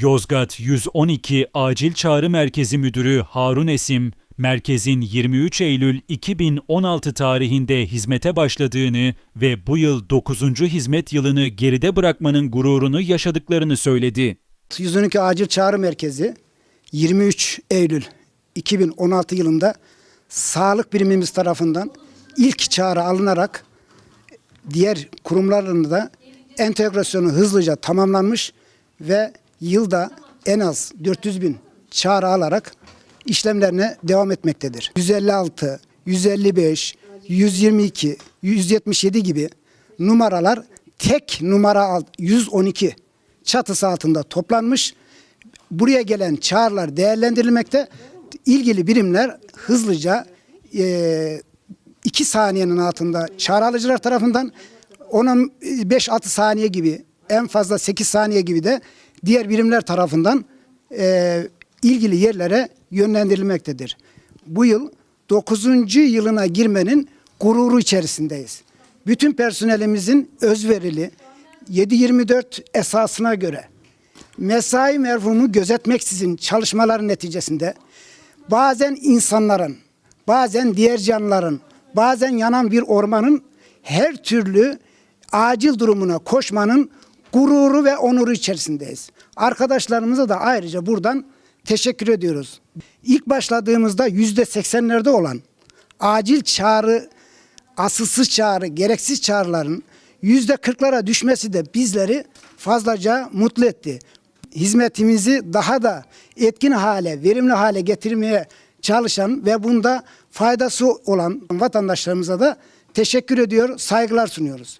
Yozgat 112 Acil Çağrı Merkezi Müdürü Harun Esim, merkezin 23 Eylül 2016 tarihinde hizmete başladığını ve bu yıl 9. hizmet yılını geride bırakmanın gururunu yaşadıklarını söyledi. 112 Acil Çağrı Merkezi 23 Eylül 2016 yılında sağlık birimimiz tarafından ilk çağrı alınarak diğer kurumlarla da entegrasyonu hızlıca tamamlanmış ve yılda en az 400 bin çağrı alarak işlemlerine devam etmektedir. 156, 155, 122, 177 gibi numaralar tek numara alt- 112 çatısı altında toplanmış. Buraya gelen çağrılar değerlendirilmekte. İlgili birimler hızlıca eee 2 saniyenin altında çağrı alıcılar tarafından 5-6 saniye gibi en fazla 8 saniye gibi de diğer birimler tarafından eee, ilgili yerlere yönlendirilmektedir. Bu yıl 9. yılına girmenin gururu içerisindeyiz. Bütün personelimizin özverili 7-24 esasına göre mesai merhumu gözetmeksizin çalışmaların neticesinde bazen insanların, bazen diğer canlıların, bazen yanan bir ormanın her türlü acil durumuna koşmanın gururu ve onuru içerisindeyiz. Arkadaşlarımıza da ayrıca buradan teşekkür ediyoruz. İlk başladığımızda yüzde seksenlerde olan acil çağrı, asılsız çağrı, gereksiz çağrıların yüzde kırklara düşmesi de bizleri fazlaca mutlu etti. Hizmetimizi daha da etkin hale, verimli hale getirmeye çalışan ve bunda faydası olan vatandaşlarımıza da teşekkür ediyor, saygılar sunuyoruz.